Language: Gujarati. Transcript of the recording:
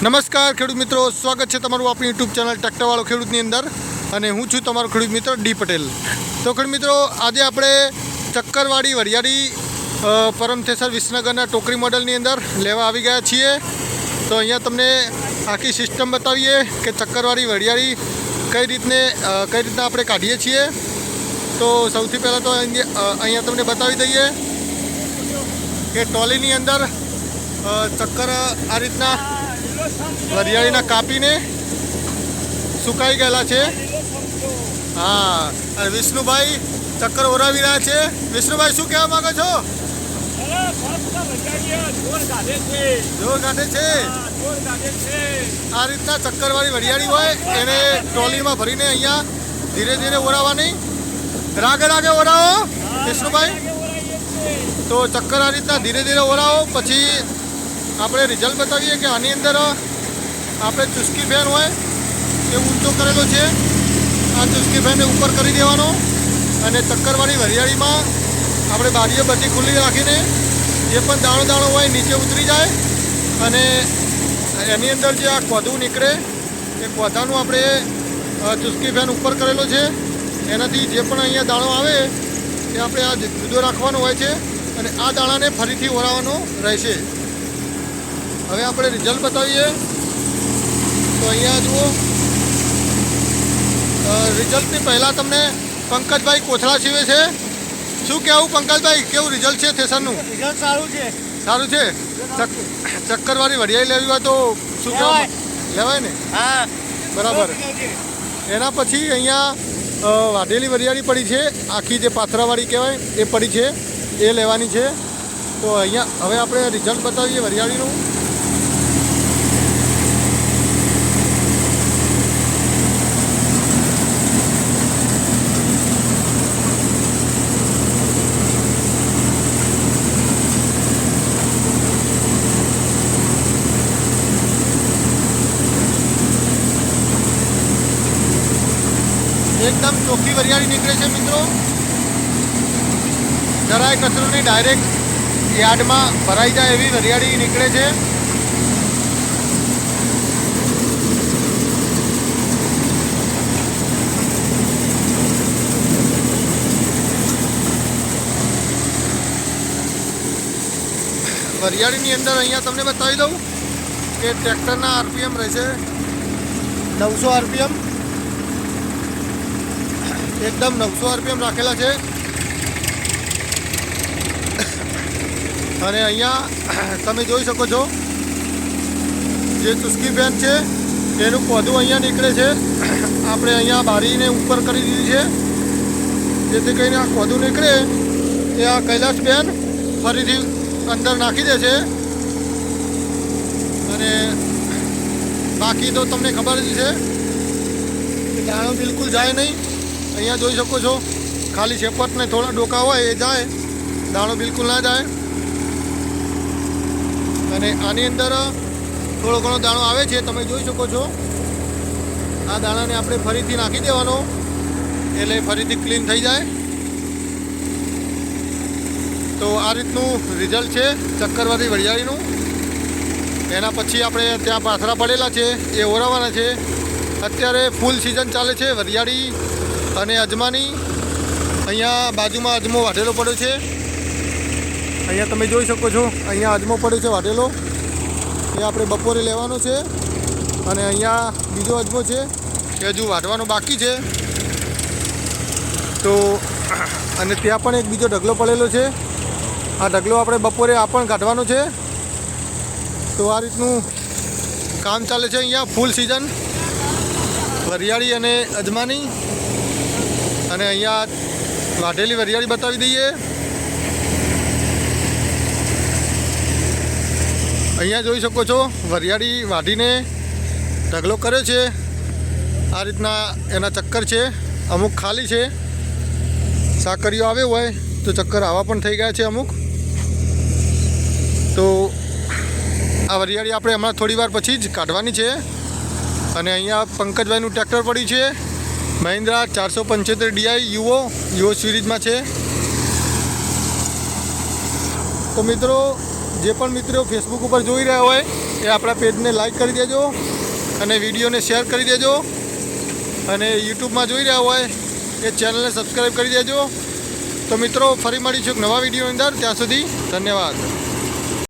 નમસ્કાર, ખેડૂત મિત્રો. સ્વાગત છે તમારું આપણી યુટ્યુબ ચેનલ ટ્રેક્ટરવાળો ખેડૂતની અંદર. અને હું છું તમારો ખેડૂત મિત્ર ડી પટેલ. તો ખેડૂત મિત્રો, આજે આપણે ચક્કરવાડી, વરિયાળી પરમથેસર, વિસનગરના ટોકરી મોડલની અંદર લેવા આવી ગયા છીએ. તો અહીંયા તમને આખી સિસ્ટમ બતાવીએ કે ચક્કરવાળી વરિયાળી કઈ રીતને કઈ રીતના આપણે કાઢીએ છીએ. તો સૌથી પહેલાં તો અહીંયા તમને બતાવી દઈએ કે ટ્રોલીની અંદર ચક્કર આ રીતના વરિયાળીના કાપીને સુકાઈ ગયેલા છે. હા અને વિષ્ણુભાઈ ચક્કર ઓરાવી રહ્યા છે. વિષ્ણુભાઈ શું કહેવા માંગો છો? જોર કાઢે છે. આ રીતના ચક્કરવાળી વરિયાળી હોય એને ટ્રોલીમાં ભરીને અહીંયા ધીરે ધીરે ઓરાવાની. રાગે રાગે ઓરાવો વિષ્ણુભાઈ. તો ચક્કર આ રીતના ધીરે ધીરે ઓરાવો પછી આપણે રિઝલ્ટ બતાવીએ કે આની અંદર આપણે ચુસ્કી ફેન હોય એ ઊંચો કરેલો છે. આ ચુસ્કી ફેનને ઉપર કરી દેવાનો અને ચક્કરવાળી વરિયાળીમાં આપણે બારીઓ બધી ખુલ્લી રાખીને જે પણ દાણો દાણો હોય નીચે ઉતરી જાય અને એની અંદર જે આ કોધું નીકળે એ કોધાનું આપણે ચુસ્કી ફેન ઉપર કરેલો છે. એનાથી જે પણ અહીંયા દાણો આવે એ આપણે આ જુદો રાખવાનો હોય છે અને આ દાણાને ફરીથી ઓરાવવાનો રહેશે. હવે આપણે રિઝલ્ટ બતાવીએ. તો અહીંયા જુઓ. રિઝલ્ટની પહેલાં તમને પંકજભાઈ કોથળા સીવે છે. શું કહેવું પંકજભાઈ? કેવું રિઝલ્ટ છે થેસરનું? રિઝલ્ટ સારું છે. સારું છે? ચક- ચક્કરવાળી વઢિયાઈ લેવી હોય તો શું કહેવાય લેવાય. ને? હા. બરાબર. એના પછી અહીંયા વાઢેલી વરિયાળી પડી છે. આખી જે પાથરાવાળી કહેવાય એ પડી છે. એ લેવાની છે. તો અહીંયા હવે આપણે રિઝલ્ટ બતાવીએ વરિયાળીનું. એકદમ ચોખ્ખી વરિયાળી નીકળે છે મિત્રો. જરાય કચરો નહીં ડાયરેક્ટ યાર્ડમાં ભરાઈ જાય એવી વરિયાળી નીકળે છે. વરિયાળીની અંદર અહીંયા તમને બતાવી દઉં કે ટ્રેક્ટરના આરપીએમ રહેશે નવસો આરપીએમ. એકદમ નવસો આરપીએમ રાખેલા છે. અને અહીંયા તમે જોઈ શકો છો, જે ચુસ્કી ફેન છે એનું પોધું અહીંયા નીકળે છે. આપણે અહીંયા બારીને ઉપર કરી દીધી છે. જેથી કરીને આ પોધું નીકળે, એ આ કૈલાસ બેન ફરીથી અંદર નાખી દે છે. અને બાકી તો તમને ખબર જ છે દાણો બિલકુલ જાય નહીં. અહીંયા જોઈ શકો છો, ખાલી શેપટ ને થોડા ડોકા હોય એ જાય, દાણો બિલકુલ ના જાય. અને આની અંદર થોડો ઘણો દાણો આવે છે, તમે જોઈ શકો છો. આ દાણાને આપણે ફરીથી નાખી દેવાનો, એટલે ફરીથી ક્લીન થઈ જાય. તો આ રીતનું રિઝલ્ટ છે ચક્કરવાળી વરિયાળીનું. એના પછી આપણે ત્યાં પાથરા પડેલા છે, એ ઓરાવાના છે. અત્યારે ફૂલ સિઝન ચાલે છે, વરિયાળી અને અજમાની અહીંયા બાજુમાં અજમો વાઢેલો પડ્યો છે. અહીંયા તમે જોઈ શકો છો, અહીંયા અજમો પડ્યો છે વાઢેલો. એ આપણે બપોરે લેવાનો છે અને અહીંયા બીજો અજમો છે એ હજુ વાઢવાનો બાકી છે. તો અને ત્યાં પણ એક બીજો ઢગલો પડેલો છે. આ ઢગલો આપણે બપોરે આ પણ કાઢવાનો છે. તો આ રીતનું કામ ચાલે છે અહીંયા, ફૂલ સિઝન. વરિયાળી અને અજમાની. અને અહીંયા વાઢેલી વરિયાળી બતાવી દઈએ. અહીંયા જોઈ શકો છો, વરિયાળી વાઢીને ઢગલો કર્યો છે. આ રીતના એના ચક્કર છે. અમુક ખાલી છે. સાકરીઓ આવે હોય તો ચક્કર આવા પણ થઈ ગયા છે અમુક. તો આ વરિયાળી આપણે હમણાં થોડી વાર પછી જ કાઢવાની છે. અને અહીંયા પંકજભાઈનું ટ્રેક્ટર પડ્યું છે. મહિન્દ્રા ચારસો પંચોતેર ડીઆઈ યુઓ યુઓ સિરીઝમાં છે. તો મિત્રો, જે પણ મિત્રો ફેસબુક ઉપર જોઈ રહ્યા હોય, એ આપણા પેજને લાઈક કરી દેજો અને વિડીયોને શેર કરી દેજો. અને યુટ્યુબમાં જોઈ રહ્યા હોય, એ ચેનલને સબસ્ક્રાઈબ કરી દેજો. તો મિત્રો, ફરી મળીશું એક નવા વિડીયોની અંદર. ત્યાં સુધી ધન્યવાદ.